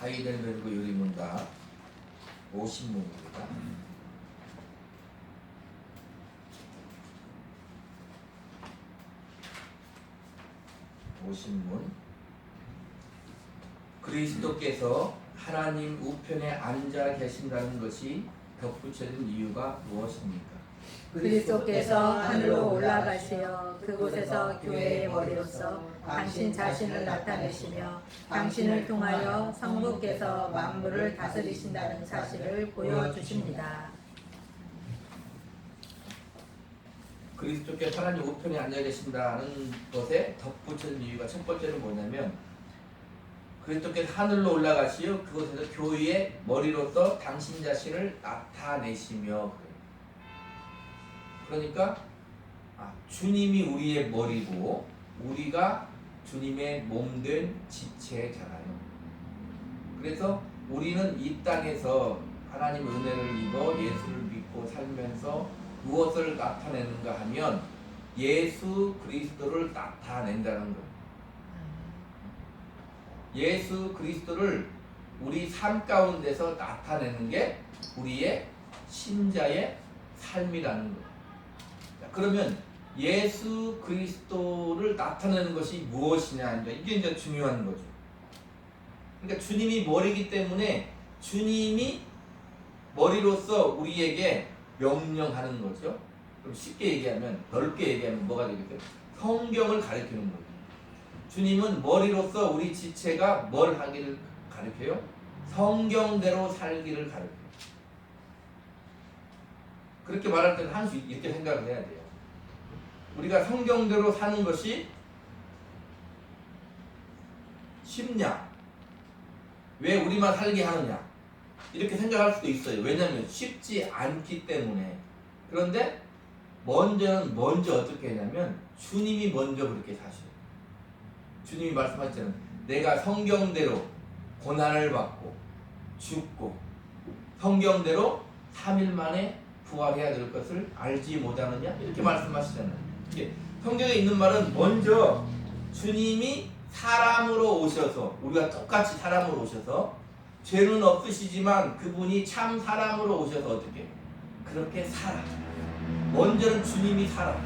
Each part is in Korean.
하이델베르그 요리문답 50문입니다. 오신문 그리스도께서 하나님 우편에 앉아 계신다는 것이 덧붙여진 이유가 무엇입니까? 그리스도께서 하늘로 올라가시어 그곳에서 교회의 머리로서 당신 자신을 나타내시며 당신을 통하여 성부께서 만물을 다스리신다는 사실을 보여주십니다. 그리스도께서 하나님 우편에 앉아 계신다는 것에 덧붙여진 이유가 첫 번째는 뭐냐면 그리스도께서 하늘로 올라가시어 그곳에서 교회의 머리로서 당신 자신을 나타내시며 그러니까 아, 주님이 우리의 머리고 우리가 주님의 몸된 지체잖아요. 그래서 우리는 이 땅에서 하나님 은혜를 입어 예수를 믿고 살면서 무엇을 나타내는가 하면 예수 그리스도를 나타낸다는 거예요. 예수 그리스도를 우리 삶 가운데서 나타내는 게 우리의 신자의 삶이라는. 자, 그러면 예수 그리스도를 나타내는 것이 무엇이냐 이제 이게 이제 중요한 거죠. 그러니까 주님이 머리기 때문에 주님이 머리로서 우리에게 명령하는 거죠. 그럼 쉽게 얘기하면 넓게 얘기하면 뭐가 되겠어요? 성경을 가리키는 거예요. 주님은 머리로서 우리 지체가 뭘 하기를 가르쳐요? 성경대로 살기를 가르쳐요. 그렇게 말할 때는 한수 이렇게 생각을 해야 돼요. 우리가 성경대로 사는 것이 쉽냐? 왜 우리만 살게 하느냐? 이렇게 생각할 수도 있어요. 왜냐하면 쉽지 않기 때문에. 그런데 먼저는 먼저 어떻게 했냐면 주님이 먼저 그렇게 사셔요. 주님이 말씀하셨잖아요. 내가 성경대로 고난을 받고 죽고 성경대로 3일 만에 부활해야 될 것을 알지 못하느냐 이렇게 말씀하시잖아요. 이게 성경에 있는 말은 먼저 주님이 사람으로 오셔서 우리가 똑같이 사람으로 오셔서 죄는 없으시지만 그분이 참 사람으로 오셔서 어떻게 그렇게 살아. 먼저는 주님이 살아.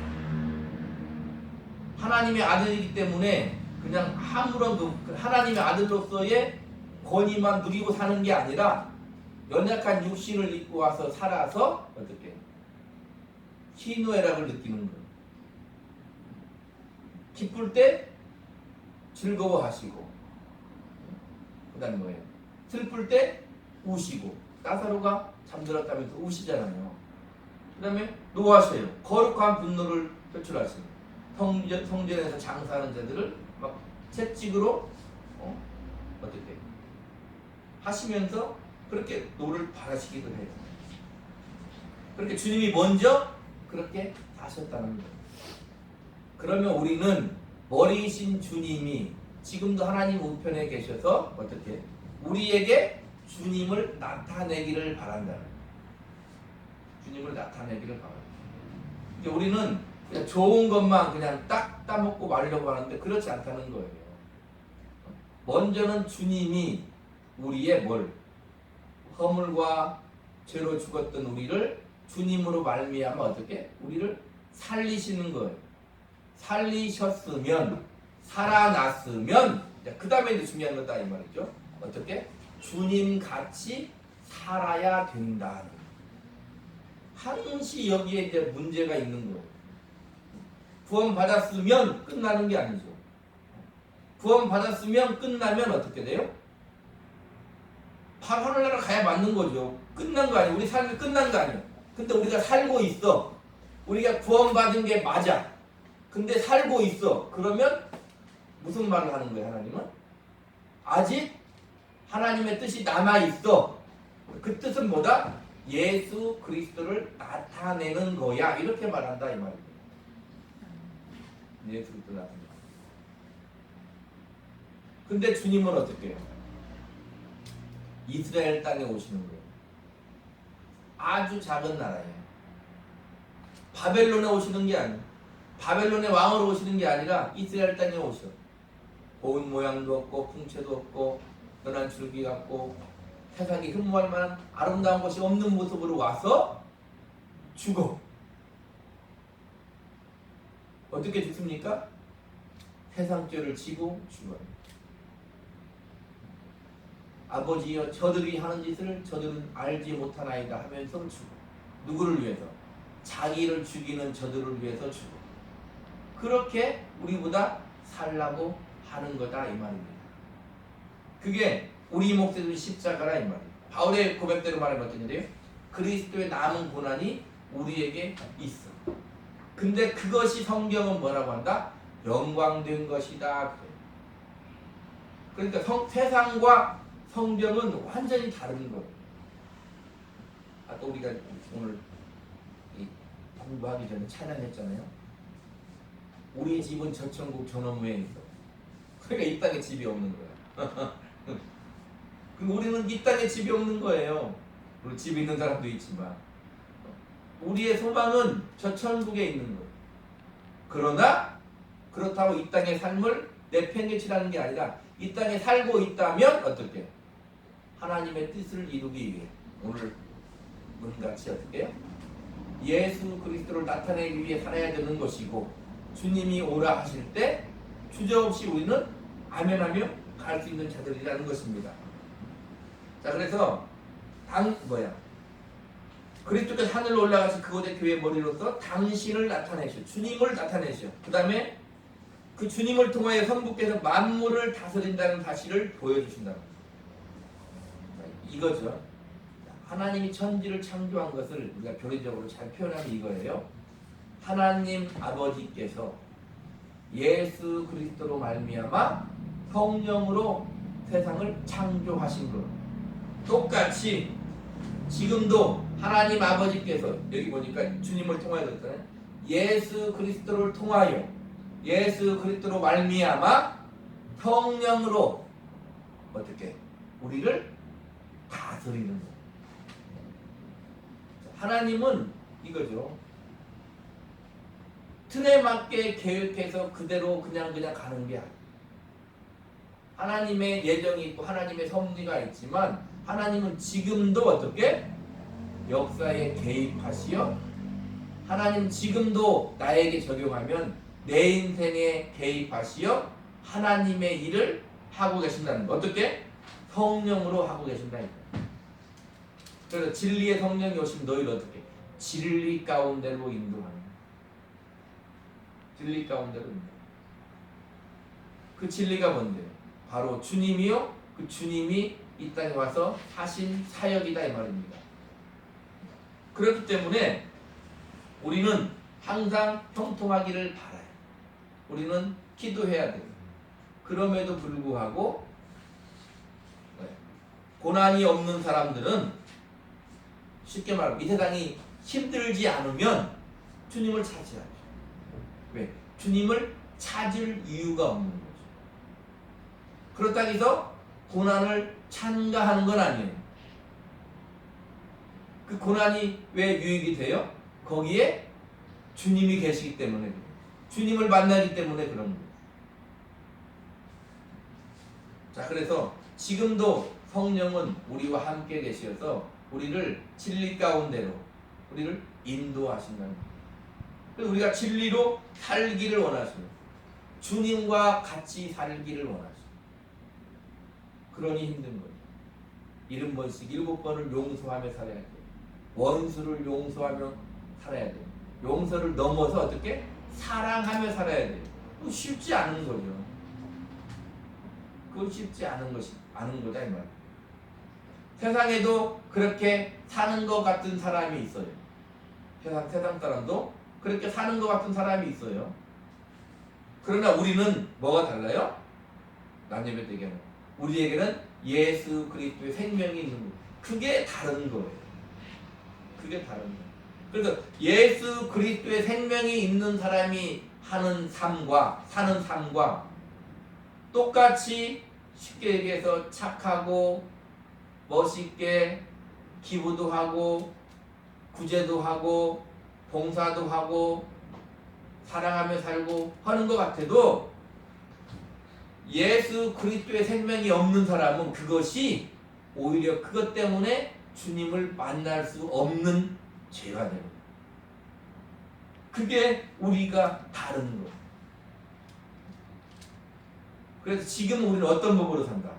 하나님의 아들이기 때문에 그냥 아무런 그 하나님의 아들로서의 권위만 누리고 사는 게 아니라 연약한 육신을 입고 와서 살아서 어떻게 희노애락을 느끼는 거예요. 기쁠 때 즐거워하시고 그다음 뭐예요? 슬플 때 우시고 따사로가 잠들었다면서 우시잖아요. 그다음에 노하셔요. 거룩한 분노를 표출하시고 성전, 성전에서 장사하는 자들을 막 채찍으로 어? 어떻게 하시면서 그렇게 노를 바라시기도 해요. 그렇게 주님이 먼저 그렇게 하셨다는 거예요. 그러면 우리는 머리이신 주님이 지금도 하나님 우편에 계셔서 어떻게 우리에게 주님을 나타내기를 바란다. 주님을 나타내기를 바란다. 우리는 그냥 좋은 것만 그냥 딱 따먹고 말려고 하는데 그렇지 않다는 거예요. 먼저는 주님이 우리의 뭘 허물과 죄로 죽었던 우리를 주님으로 말미암아 어떻게 우리를 살리시는 거예요. 살리셨으면 살아났으면 그 다음에 이제 중요한 거다 이 말이죠. 어떻게 주님 같이 살아야 된다. 항시 여기에 이제 문제가 있는 거예요. 구원 받았으면 끝나는 게 아니죠. 구원 받았으면 끝나면 어떻게 돼요? 바로 하늘나라 가야 맞는 거죠. 끝난 거 아니에요. 우리 삶이 끝난 거 아니에요. 근데 우리가 살고 있어. 우리가 구원받은 게 맞아. 근데 살고 있어. 그러면 무슨 말을 하는 거예요, 하나님은? 아직 하나님의 뜻이 남아 있어. 그 뜻은 뭐다? 예수 그리스도를 나타내는 거야. 이렇게 말한다 이 말이에요. 예수 그리스도 나타내. 근데 주님은 어떻게 해요? 이스라엘 땅에 오시는 거예요. 아주 작은 나라예요. 바벨론에 오시는 게 아니에요. 바벨론의 왕으로 오시는 게 아니라 이스라엘 땅에 오셔. 고운 모양도 없고 풍채도 없고 그러나 줄기 같고 세상에 흠모할 만한 아름다운 것이 없는 모습으로 와서 죽어. 어떻게 죽습니까? 세상 죄를 지고 죽어요. 아버지여 저들이 하는 짓을 저들은 알지 못하나이다 하면서 죽어. 누구를 위해서? 자기를 죽이는 저들을 위해서 죽어. 그렇게 우리보다 살라고 하는 거다 이 말입니다. 그게 우리 목숨은 십자가라 이 말이에요. 바울의 고백대로 말하면 어떠냐요? 그리스도의 남은 고난이 우리에게 있어. 근데 그것이 성경은 뭐라고 한다? 영광된 것이다. 그러니까 성, 세상과 성경은 완전히 다른 거예요. 아까 우리가 오늘 이 공부하기 전에 찬양했잖아요. 우리 집은 저천국 전원무에 있어. 그러니까 이 땅에 집이 없는 거야. 그 우리는 이 땅에 집이 없는 거예요. 물론 집 있는 사람도 있지만 우리의 소망은 저 천국에 있는 거예요. 그러나 그렇다고 이 땅의 삶을 내팽개치라는 게 아니라 이 땅에 살고 있다면 어떻게? 하나님의 뜻을 이루기 위해 오늘 문같이 어떻게 해요? 예수 그리스도를 나타내기 위해 살아야 되는 것이고 주님이 오라 하실 때 주저 없이 우리는 아멘하며 갈 수 있는 자들이라는 것입니다. 자 그래서 당 뭐야? 그리스도께서 하늘로 올라가신 그곳의 교회 머리로서 당신을 나타내셔. 주님을 나타내셔. 그 다음에 그 주님을 통하여 성부께서 만물을 다스린다는 사실을 보여주신다 이거죠. 하나님이 천지를 창조한 것을 우리가 교리적으로 잘 표현하면 이거예요 하나님 아버지께서 예수 그리스도로 말미암아 성령으로 세상을 창조하신 것 똑같이 지금도 하나님 아버지께서 여기 보니까 주님을 통하여. 예수 그리스도를 통하여 예수 그리스도로 말미암아 성령으로 어떻게 우리를 다스리는 거. 하나님은 이거죠. 틀에 맞게 계획해서 그대로 그냥 그냥 가는 게 아니에요. 하나님의 예정이 있고 하나님의 섭리가 있지만 하나님은 지금도 어떻게? 역사에 개입하시어 하나님 지금도 나에게 적용하면 내 인생에 개입하시어 하나님의 일을 하고 계신다는 거. 어떻게? 성령으로 하고 계신다니까 그래서 진리의 성령이 오시면 너희를 어떻게? 진리 가운데로 인도하는 진리 가운데로 인도 그 진리가 뭔데요? 바로 주님이요 그 주님이 이 땅에 와서 하신 사역이다 이 말입니다. 그렇기 때문에 우리는 항상 형통하기를 바라요. 우리는 기도해야 돼요. 그럼에도 불구하고 네, 고난이 없는 사람들은 쉽게 말하면 이 세상이 힘들지 않으면 주님을 찾아야죠. 왜? 주님을 찾을 이유가 없는 거죠. 그렇다고 해서 고난을 참가하는 건 아니에요. 그 고난이 왜 유익이 돼요? 거기에 주님이 계시기 때문에. 주님을 만나기 때문에 그런 거예요. 자, 그래서 지금도 성령은 우리와 함께 계셔서 우리를 진리 가운데로 우리를 인도하신다는 거예요. 그래서 우리가 진리로 살기를 원하시는 주님과 같이 살기를 원하시는 그러니 힘든 거예요. 일흔 번씩 일곱 번을 용서하며 살아야 돼요. 원수를 용서하며 살아야 돼요. 용서를 넘어서 어떻게 사랑하며 살아야 돼요. 그거 쉽지 않은 거죠. 그건 쉽지 않은 것이 않은 거다 이 말. 세상에도 그렇게 사는 것 같은 사람이 있어요. 세상 세상 사람도 그렇게 사는 것 같은 사람이 있어요. 그러나 우리는 뭐가 달라요? 남녀별 대개는 우리에게는 예수 그리스도의 생명이 있는 거예요. 그게 다른 거예요. 그게 다른 거예요. 그래서 예수 그리스도의 생명이 있는 사람이 하는 삶과 사는 삶과 똑같이 쉽게 얘기해서 착하고 멋있게 기부도 하고 구제도 하고 봉사도 하고 사랑하며 살고 하는 것 같아도 예수 그리스도의 생명이 없는 사람은 그것이 오히려 그것 때문에 주님을 만날 수 없는 죄가 거예요. 그게 우리가 다른 거예요. 그래서 지금 우리는 어떤 법으로 산다?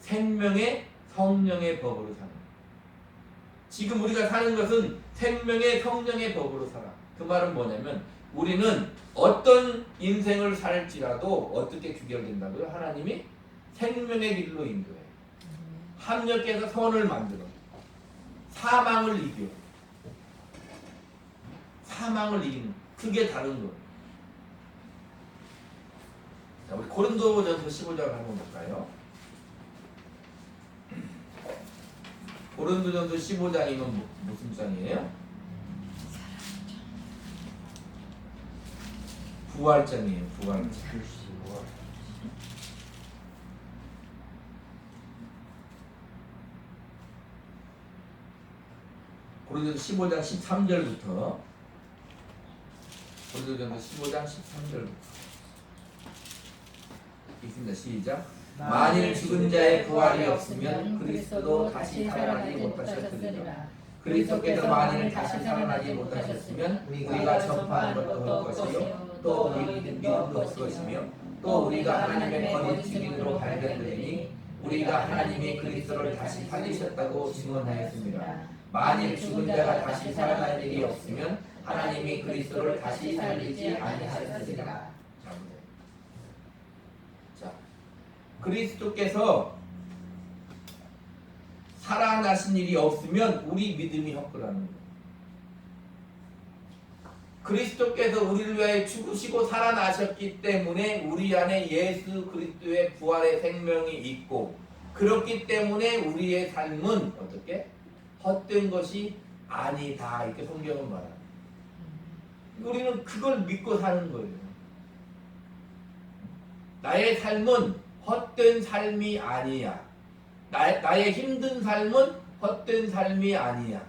생명의 성령의 법으로 거예요. 지금 우리가 사는 것은 생명의 성령의 법으로 살아. 그 말은 뭐냐면 우리는 어떤 인생을 살지라도 어떻게 귀결된다고요? 하나님이 생명의 길로 인도해. 합력해서 선을 만들어. 사망을 이겨. 사망을 이기는 그게 다른 거예요. 자, 우리 고린도전서 15장 한번 볼까요? 고린도전서 15장이면 뭐, 무슨 장이에요? 부활장이에요. 부활장. 고린도전서 15장 13절부터 고린도전서 15장 13절부터 읽습니다. 시작. 만일 죽은 자의 부활이 없으면 그리스도도 다시 살아나지 못하셨으리라. 그리스도께서 만일 다시 살아나지 못하셨으면 우리가 전파하는 것도 헛것이요 또 우리 믿음도 헛것이며 또 우리가 하나님의 거짓 증인으로 발견되니 우리가 하나님이 그리스도를 다시 살리셨다고 증언하였습니다. 만일 죽은 자가 다시 살아날 일이 없으면 하나님이 그리스도를 다시 살리지 아니하셨으리라. 자, 보세요. 자, 그리스도께서 살아나신 일이 없으면 우리 믿음이 헛거라는 거예요. 그리스도께서 우리를 위하여 죽으시고 살아나셨기 때문에 우리 안에 예수 그리스도의 부활의 생명이 있고 그렇기 때문에 우리의 삶은 어떻게 헛된 것이 아니다 이렇게 성경은 말합니다. 우리는 그걸 믿고 사는 거예요. 나의 삶은 헛된 삶이 아니야. 나, 나의 힘든 삶은 헛된 삶이 아니야.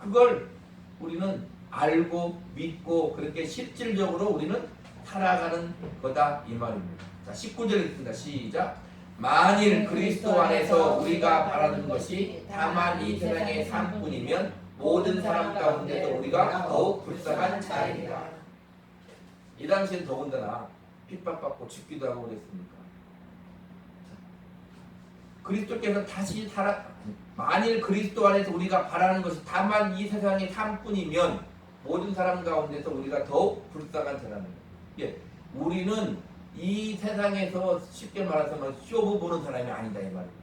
그걸 우리는 알고 믿고 그렇게 실질적으로 우리는 살아가는 거다 이 말입니다. 자, 19절 읽습니다. 시작. 만일 그리스도 안에서 우리가 바라는 것이 다만 이 세상의 삶뿐이면 모든 사람 가운데도 우리가 더욱 불쌍한 자이다. 이 당시엔 더군다나 핍박받고 죽기도 하고 그랬으니까. 그리스도께서 다시 살아 만일 그리스도 안에서 우리가 바라는 것이 다만 이 세상의 삶뿐이면 모든 사람 가운데서 우리가 더욱 불쌍한 사람이에요. 예, 우리는 이 세상에서 쉽게 말해서 쇼부 보는 사람이 아니다 이 말입니다.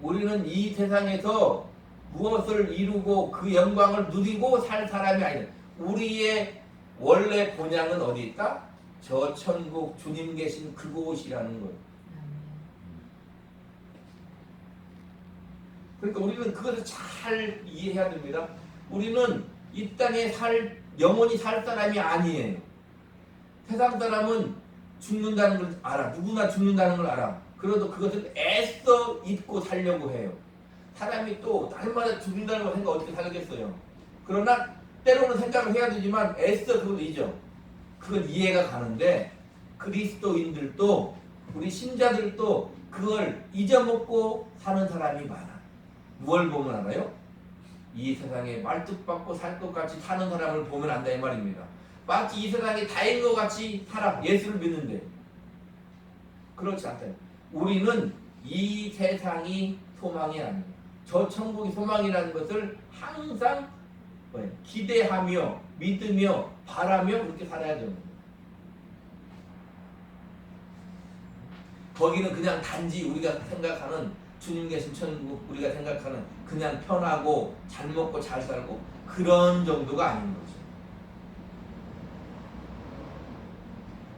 우리는 이 세상에서 무엇을 이루고 그 영광을 누리고 살 사람이 아니다. 우리의 원래 본향은 어디 있다? 저 천국 주님 계신 그곳이라는 거예요. 그러니까 우리는 그것을 잘 이해해야 됩니다. 우리는 이 땅에 살 영원히 살 사람이 아니에요. 세상 사람은 죽는다는 걸 알아. 누구나 죽는다는 걸 알아. 그래도 그것을 애써 잊고 살려고 해요. 사람이 또 날마다 죽는다는 걸 생각 어떻게 살겠어요. 그러나 때로는 생각을 해야 되지만 애써 그걸 잊어. 그건 이해가 가는데 그리스도인들도 우리 신자들도 그걸 잊어먹고 사는 사람이 많아. 무얼 보면 알아요? 이 세상에 말뚝박고 살 것 같이 사는 사람을 보면 안다 이 말입니다. 마치 이 세상에 다인 것 같이 살아 예수를 믿는데 그렇지 않다. 우리는 이 세상이 소망이 아니에요. 저 천국이 소망이라는 것을 항상? 기대하며 믿으며 바라며 그렇게 살아야 됩니다. 거기는 그냥 단지 우리가 생각하는 주님 계신 천국 우리가 생각하는 그냥 편하고 잘 먹고 잘 살고 그런 정도가 아닌 거죠.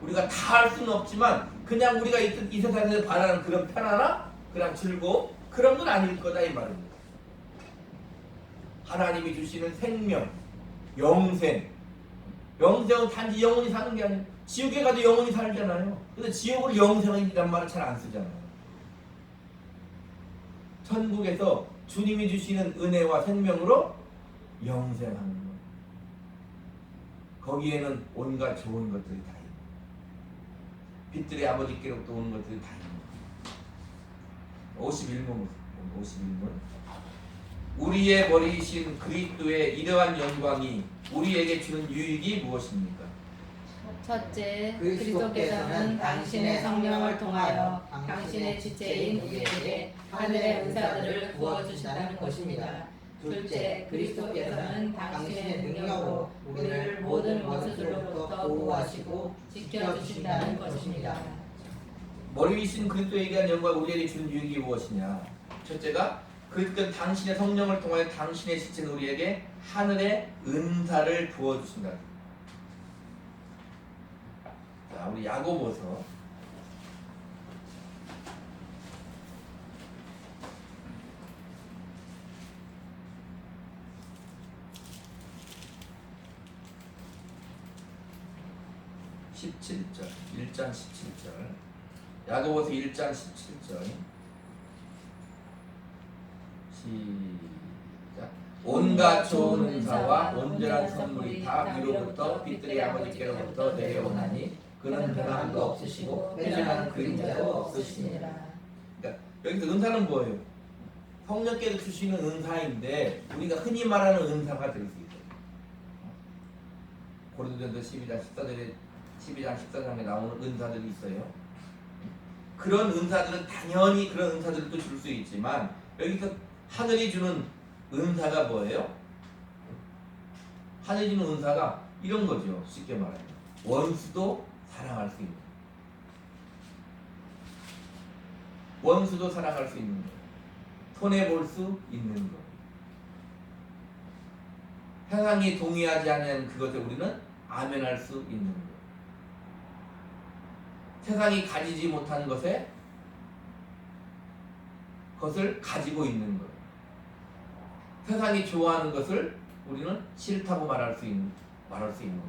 우리가 다 할 수는 없지만 그냥 우리가 이, 이 세상에서 바라는 그런 편안함, 그냥 즐거움 그런 건 아닐 거다 이 말입니다. 하나님이 주시는 생명, 영생, 영생은 단지 영원히 사는 게 아니에요. 지옥에 가도 영원히 살잖아요. 근데 지옥을 영생이란 말을 잘 안 쓰잖아요. 천국에서 주님이 주시는 은혜와 생명으로 영생하는 거예요. 거기에는 온갖 좋은 것들이 다 있는 빛들의 아버지께로부터 오는 것들이 다 있는 거예요. 51문 51문 우리의 머리이신 그리스도의 이러한 영광이 우리에게 주는 유익이 무엇입니까? 첫째, 그리스도께서는 당신의 성령을 통하여 당신의 지체인 우리에게 하늘의 은사들을 부어주신다는 것입니다. 둘째, 그리스도께서는 당신의 능력으로 우리를 모든 원수들로부터 보호하시고 지켜주신다는 것입니다. 머리이신 그리스도에 대한 영광 우리에게 주는 유익이 무엇이냐? 첫째가 그리스도 당신의 성령을 통하여 당신의 지체는 우리에게 하늘의 은사를 부어 주신다. 자, 우리 야고보서. 십칠 절 1장 17절. 야고보서 1장 17절 시작 온갖 좋은 은사와 온전한 선물이 다 위로부터 빛들의 아버지께로부터 내려오나니 그는 변함도 없으시고 회전하는 그림자도 없으시니라 그러니까 여기서 은사는 뭐예요? 성령께서 주시는 은사인데 우리가 흔히 말하는 은사가 될 수 있어요 고린도전서 12장 14절에 12장 14장에 나오는 은사들이 있어요. 그런 은사들은 당연히 그런 은사들도 줄 수 있지만 여기서 하늘이 주는 은사가 뭐예요? 하늘이 주는 은사가 이런 거죠. 쉽게 말하면 원수도 사랑할 수 있는 원수도 사랑할 수 있는 거 손해 볼 수 있는 거 세상이 동의하지 않는 그것에 우리는 아멘할 수 있는 거 세상이 가지지 못한 것에 것을 가지고 있는 것. 세상이 좋아하는 것을 우리는 싫다고 말할 수 있는 말할 수 있는 것.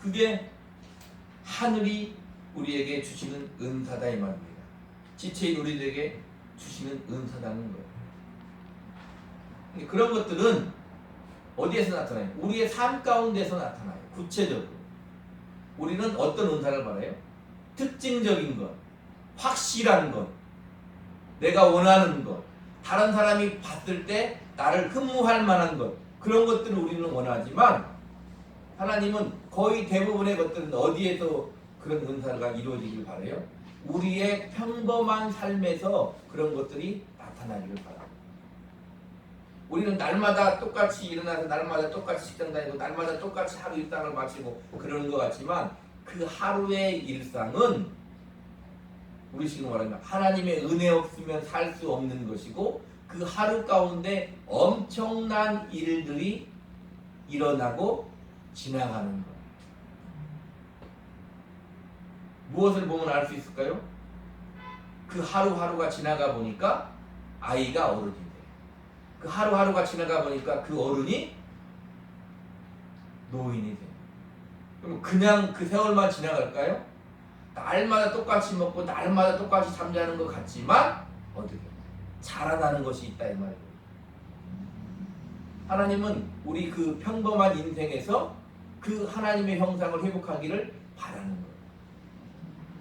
그게 하늘이 우리에게 주시는 은사다 이 말입니다. 지체인 우리들에게 주시는 은사다는 거예요. 그런 것들은 어디에서 나타나요? 우리의 삶 가운데서 나타나요. 구체적으로. 우리는 어떤 은사를 말해요? 특징적인 것, 확실한 것, 내가 원하는 것, 다른 사람이 봤을 때 나를 흠모할 만한 것, 그런 것들을 우리는 원하지만 하나님은 거의 대부분의 것들은 어디에서 그런 은사가 이루어지길 바래요? 우리의 평범한 삶에서 그런 것들이 나타나기를 바랍니다. 우리는 날마다 똑같이 일어나서 날마다 똑같이 식당 다니고 날마다 똑같이 하루 일상을 마치고 그러는 것 같지만 그 하루의 일상은 우리 지금 말하면 하나님의 은혜 없으면 살 수 없는 것이고 그 하루 가운데 엄청난 일들이 일어나고 지나가는 것. 무엇을 보면 알 수 있을까요? 그 하루하루가 지나가 보니까 아이가 어른이 돼. 그 하루하루가 지나가 보니까 그 어른이 노인이 돼. 그럼 그냥 그 세월만 지나갈까요? 날마다 똑같이 먹고 날마다 똑같이 잠자는 것 같지만 어떻게 자라나는 것이 있다 이 말이에요. 하나님은 우리 그 평범한 인생에서 그 하나님의 형상을 회복하기를 바라는 거예요.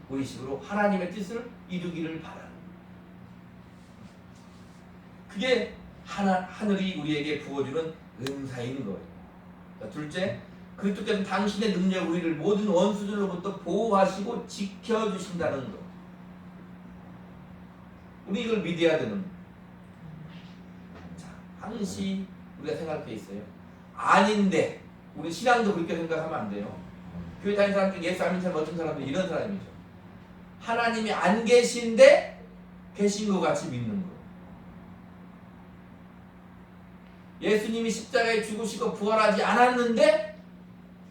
우리 식으로 하나님의 뜻을 이루기를 바라는 거예요. 그게 하나, 하늘이 우리에게 부어주는 은사인 거예요. 자, 둘째, 그리스도께서 당신의 능력 우리를 모든 원수들로부터 보호하시고 지켜주신다는 것. 우리 이걸 믿어야 되는. 자, 항시 우리가 생각할 게 있어요. 아닌데 우리 신앙도 그렇게 생각하면 안 돼요. 교회 다니는 사람 중에 예수 안 믿는 사람 어떤 사람들 이런 사람이죠. 하나님이 안 계신데 계신 것 같이 믿는 거. 예수님이 십자가에 죽으시고 부활하지 않았는데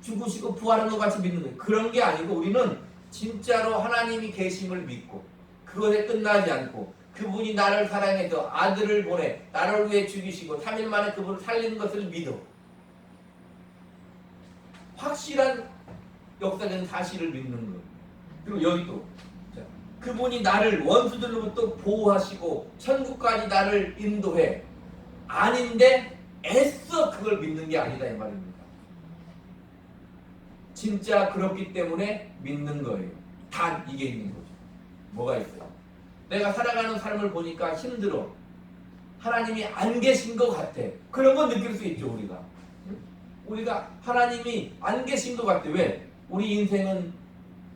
죽으시고 부활한 것 같이 믿는 거예요. 그런 게 아니고 우리는 진짜로 하나님이 계심을 믿고 그것에 끝나지 않고 그분이 나를 사랑해서 아들을 보내 나를 위해 죽이시고 3일 만에 그분을 살리는 것을 믿어. 확실한 역사적인 사실을 믿는 거예요. 그리고 여기 또 자, 그분이 나를 원수들로부터 보호하시고 천국까지 나를 인도해 아닌데 애써 그걸 믿는 게 아니다 이 말입니다. 진짜 그렇기 때문에 믿는 거예요. 단 이게 있는 거죠. 뭐가 있어요? 내가 살아가는 삶을 보니까 힘들어. 하나님이 안 계신 것 같아. 그런 건 느낄 수 있죠, 우리가. 응? 우리가 하나님이 안 계신 것 같아. 왜? 우리 인생은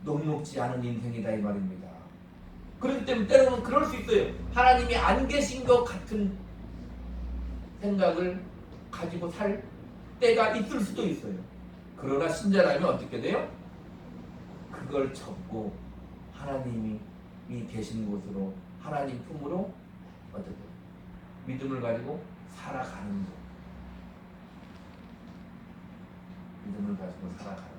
녹록지 않은 인생이다 이 말입니다. 그렇기 때문에 때로는 그럴 수 있어요. 하나님이 안 계신 것 같은 생각을 가지고 살 때가 있을 수도 있어요. 그러나 신자라면 어떻게 돼요? 그걸 접고 하나님이 계신 곳으로 하나님 품으로 어떻게? 믿음을 가지고 살아가는 것. 믿음을 가지고 살아가는 것.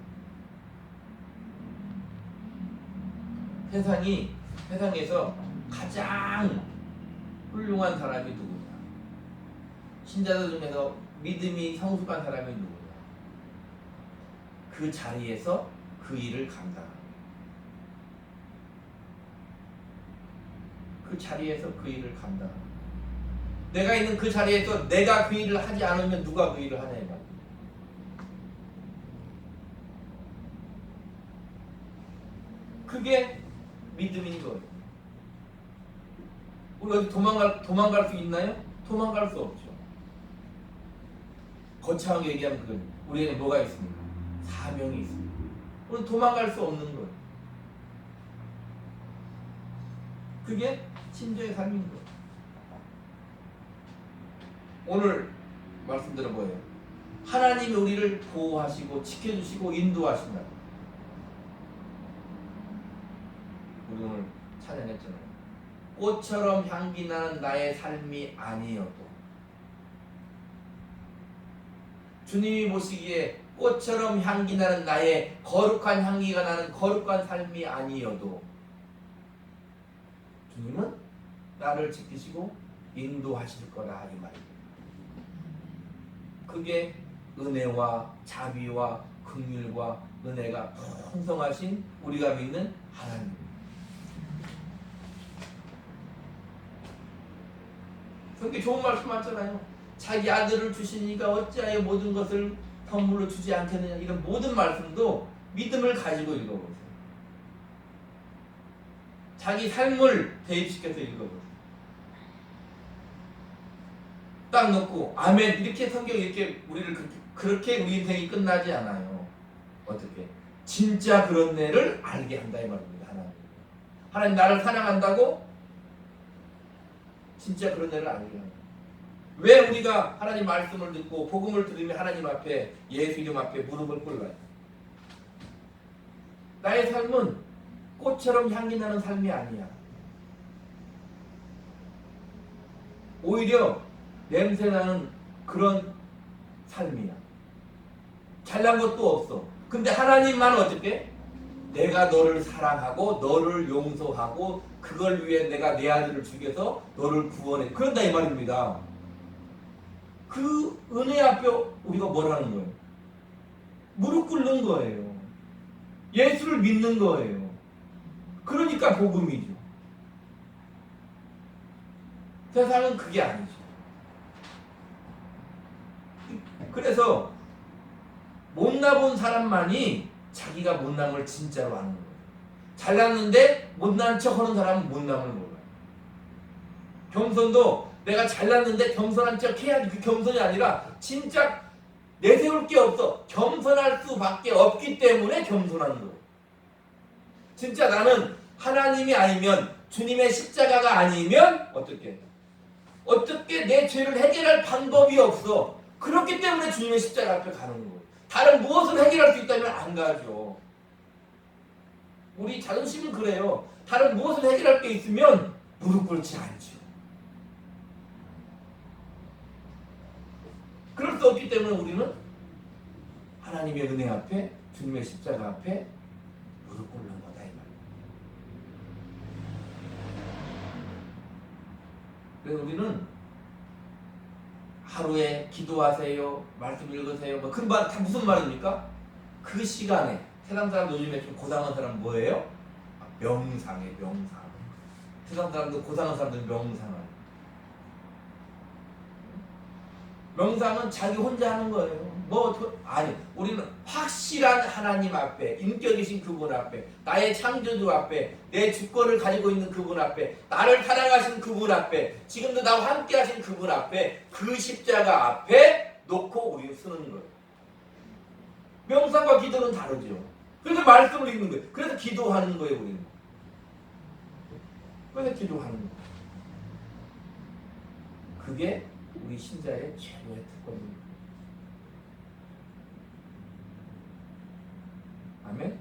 세상이 세상에서 가장 훌륭한 사람이 누구냐? 신자들 중에서 믿음이 성숙한 사람이 누구냐? 그 자리에서 그 일을 감당하는 그 자리에서 그 일을 감당하는 내가 있는 그 자리에서 내가 그 일을 하지 않으면 누가 그 일을 하냐 이 말이야. 그게 믿음인 거예요. 우리 어디 도망갈 도망갈 수 있나요? 도망갈 수 없죠. 거창하게 얘기하면 그 우리에게 뭐가 있습니까? 사명이 있습니다. 우리 도망갈 수 없는 거예요. 그게 신자의 삶인 거예요. 오늘 말씀 들어 뭐예요? 하나님이 우리를 보호하시고 지켜주시고 인도하신다. 우리 오늘 찬양했잖아요. 꽃처럼 향기 나는 나의 삶이 아니어도 주님이 보시기에 꽃처럼 향기 나는 나의 거룩한 향기가 나는 거룩한 삶이 아니어도 주님은 나를 지키시고 인도하실 거라 이 말입니다. 그게 은혜와 자비와 긍휼과 은혜가 풍성하신 우리가 믿는 하나님. 그렇게 좋은 말씀 하잖아요. 자기 아들을 주시니까 어찌하여 모든 것을 선물로 주지 않겠느냐 이런 모든 말씀도 믿음을 가지고 읽어보세요. 자기 삶을 대입시켜서 읽어보세요. 딱 넣고 아멘 이렇게 성경 이렇게 우리를 그렇게, 그렇게 우리 인생이 끝나지 않아요. 어떻게? 진짜 그런 애를 알게 한다 이 말입니다. 하나님. 하나님 나를 사랑한다고 진짜 그런 애를 알게 한다. 왜 우리가 하나님 말씀을 듣고 복음을 들으면 하나님 앞에 예수 이름 앞에 무릎을 꿇어요? 나의 삶은 꽃처럼 향기 나는 삶이 아니야. 오히려 냄새 나는 그런 삶이야. 잘난 것도 없어. 근데 하나님만 어떻게? 내가 너를 사랑하고 너를 용서하고 그걸 위해 내가 내 아들을 죽여서 너를 구원해. 그런다 이 말입니다. 그 은혜 앞에 우리가 뭐라는 거예요? 무릎 꿇는 거예요. 예수를 믿는 거예요. 그러니까 복음이죠. 세상은 그게 아니죠. 그래서 못나 본 사람만이 자기가 못남을 진짜로 아는 거예요. 잘났는데 못난 척 하는 사람은 못남을 몰라요. 겸손도 내가 잘났는데 겸손한 척 해야지 그 겸손이 아니라 진짜 내세울 게 없어. 겸손할 수밖에 없기 때문에 겸손하는 거예요. 진짜 나는 하나님이 아니면 주님의 십자가가 아니면 어떻게? 어떻게 내 죄를 해결할 방법이 없어. 그렇기 때문에 주님의 십자가 앞에 가는 거예요. 다른 무엇을 해결할 수 있다면 안 가죠. 우리 자존심은 그래요. 다른 무엇을 해결할 게 있으면 무릎 꿇지 않죠. 그럴 수 없기 때문에 우리는 하나님의 은혜 앞에 주님의 십자가 앞에 무릎 꿇는 거다 이 말이에요. 그래서 우리는 하루에 기도하세요, 말씀 읽으세요. 뭐 그런 말다 무슨 말입니까? 그 시간에 세상 사람 요즘에 좀 고상한 사람 뭐예요? 아, 명상에 명상. 세상 사람들 고상한 사람들 명상을. 명상은 자기 혼자 하는 거예요. 뭐 더- 아니 우리는 확실한 하나님 앞에 인격이신 그분 앞에 나의 창조주 앞에 내 주권을 가지고 있는 그분 앞에 나를 사랑하신 그분 앞에 지금도 나와 함께 하신 그분 앞에 그 십자가 앞에 놓고 우리는 쓰는 거예요. 명상과 기도는 다르죠. 그래서 말씀을 읽는 거예요. 그래서 기도하는 거예요 우리는. 그래서 기도하는 거예요. 그게 우리 신자의 최고의 특권입니다. 아멘.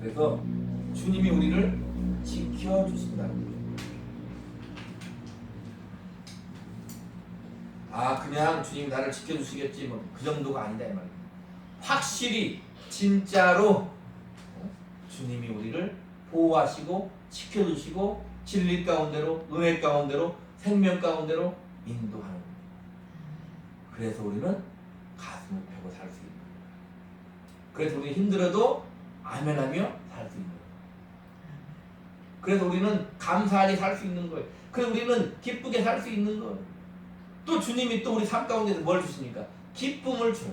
그래서 주님이 우리를 지켜주신다는 거예요. 아 그냥 주님이 나를 지켜주시겠지 뭐 그 정도가 아니다 이 말이에요. 확실히 진짜로 어? 주님이 우리를 보호하시고 지켜주시고 진리 가운데로 은혜 가운데로 생명 가운데로 인도하는 거예요. 그래서 우리는 가슴을 펴고 살 수 있는 거예요. 그래서 우리 힘들어도 아멘하며 살 수 있는 거예요. 그래서 우리는 감사하게 살 수 있는 거예요. 그래서 우리는 기쁘게 살 수 있는 거예요. 또 주님이 또 우리 삶 가운데서 뭘 주십니까? 기쁨을 줘요.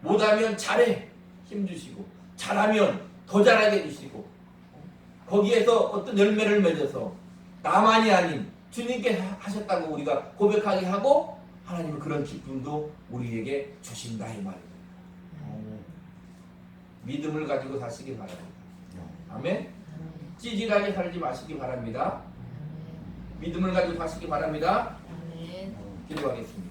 못하면 잘해 힘 주시고 잘하면 더 잘하게 해주시고 거기에서 어떤 열매를 맺어서 나만이 아닌 주님께 하- 하셨다고 우리가 고백하게 하고 하나님은 그런 기쁨도 우리에게 주신다 이 말입니다. 믿음을 가지고 사시기 바랍니다. 아멘. 찌질하게 살지 마시기 바랍니다. 믿음을 가지고 사시기 바랍니다. 기도하겠습니다.